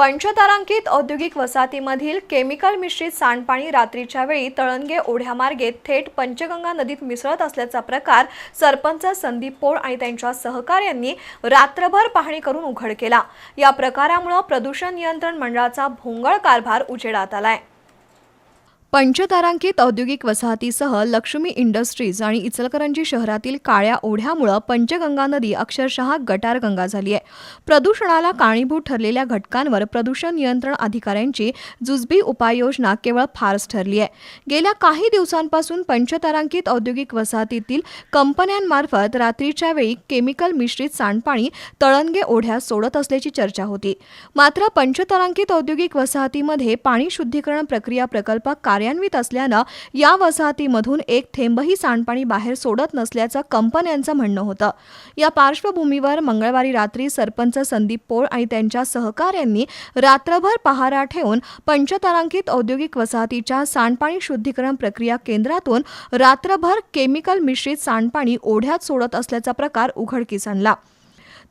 पंचतारांकित औद्योगिक वसाहतीमधील केमिकल मिश्रित सांडपाणी रात्रीच्या वेळी तळंगे ओढ्यामार्गे थेट पंचगंगा नदीत मिसळत असल्याचा प्रकार सरपंच संदीप पोळ आणि त्यांच्या सहकार्यांनी रात्रभर पाहणी करून उघड केला. या प्रकारामुळे प्रदूषण नियंत्रण मंडळाचा भोंगळ कारभार उजेडात आलाय. पंचतारांकित औद्योगिक वसाहतीसह लक्ष्मी इंडस्ट्रीज आणि इचलकरंजी शहरातील काळ्या ओढ्यामुळं पंचगंगा नदी अक्षरशः गटारगंगा झाली आहे. प्रदूषणाला कारणीभूत ठरलेल्या घटकांवर प्रदूषण नियंत्रण अधिकाऱ्यांची जुजबी उपाययोजना केवळ फारच ठरली आहे. गेल्या काही दिवसांपासून पंचतारांकित औद्योगिक वसाहतीतील कंपन्यांमार्फत रात्रीच्या वेळी केमिकल मिश्रित सांडपाणी तळणगे ओढ्यात सोडत असल्याची चर्चा होती. मात्र पंचतारांकित औद्योगिक वसाहतीमध्ये पाणी शुद्धीकरण प्रक्रिया प्रकल्प कार्यान्वित असल्यानं या वसाहतीमधून एक थेंबही सांडपाणी बाहेर सोडत नसल्याचं कंपन्यांचं म्हणणं होतं. या पार्श्वभूमीवर मंगळवारी रात्री सरपंच संदीप पोळ आणि त्यांच्या सहकाऱ्यांनी रात्रभर पहारा ठेवून पंचतारांकित औद्योगिक वसाहतीच्या सांडपाणी शुद्धीकरण प्रक्रिया केंद्रातून रात्रभर केमिकल मिश्रित सांडपाणी ओढ्यात सोडत असल्याचा प्रकार उघडकीस आणला.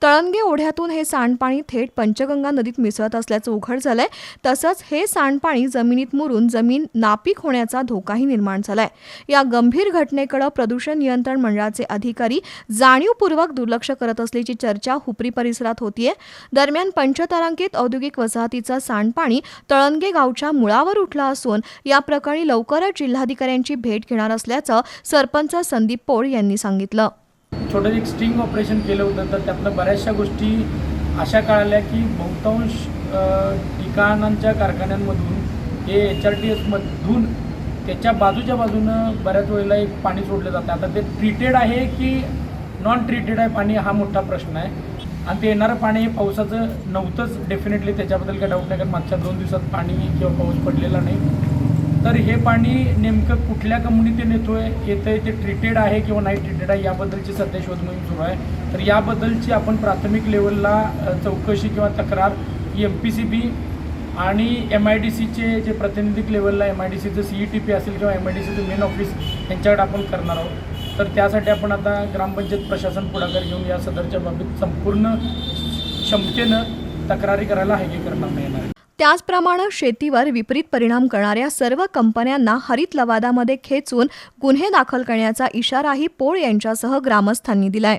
तळणगे ओढ्यातून हे सांडपाणी थेट पंचगंगा नदीत मिसळत असल्याचं उघड झालंय. तसंच हे सांडपाणी जमिनीत मुरून जमीन नापीक होण्याचा धोकाही निर्माण झालाय. या गंभीर घटनेकडे प्रदूषण नियंत्रण मंडळाचे अधिकारी जाणीवपूर्वक दुर्लक्ष करत असल्याची चर्चा हुपरी परिसरात होतीये. दरम्यान पंचतारांकित औद्योगिक वसाहतीचं सांडपाणी तळणगे गावच्या मुळावर उठलं असून या प्रकरणी लवकरच जिल्हाधिकाऱ्यांची भेट घेणार असल्याचं सरपंच संदीप पोळ यांनी सांगितलं. छोटं एक स्टिंग ऑपरेशन केलं होतं तर त्यातनं बऱ्याचशा गोष्टी अशा कळाल्या की बहुतांश ठिकाणांच्या कारखान्यांमधून हे एच आर टी एसमधून त्याच्या बाजूच्या बाजूनं बऱ्याच वेळेला एक पाणी सोडलं जातं. आता ते ट्रीटेड आहे की नॉन ट्रीटेड आहे पाणी हा मोठा प्रश्न आहे. आणि ते येणारं पाणी हे पावसाचं नव्हतंच डेफिनेटली त्याच्याबद्दल काही डाऊट नाही कारण मागच्या दोन दिवसात पाणी किंवा पाऊस पडलेला नाही. तर हे पाणी नेमकं कुठल्या कंपनीतून येतं आहे ते ट्रीटेड आहे किंवा नाही ट्रीटेड आहे याबद्दलची सध्या शोध मोहीम सुरू आहे. तर याबद्दलची आपण प्राथमिक लेवलला चौकशी किंवा तक्रार एम पी सी बी आणि एम आय डी सीचे जे प्रातिनिधिक लेवलला एम आय डी सीचं सी ई टी पी असेल किंवा एम आय डी सीचं मेन ऑफिस यांच्याकडे आपण करणार आहोत. तर त्यासाठी आपण आता ग्रामपंचायत प्रशासन पुढाकार घेऊन या सदरच्या बाबतीत संपूर्ण क्षमतेनं तक्रारी करायला करणार नाही येणार त्याचप्रमाणे शेतीवर विपरीत परिणाम करणाऱ्या सर्व कंपन्यांना हरित लवादामध्ये खेचून गुन्हे दाखल करण्याचा इशाराही पोळ यांच्यासह ग्रामस्थांनी दिलाय.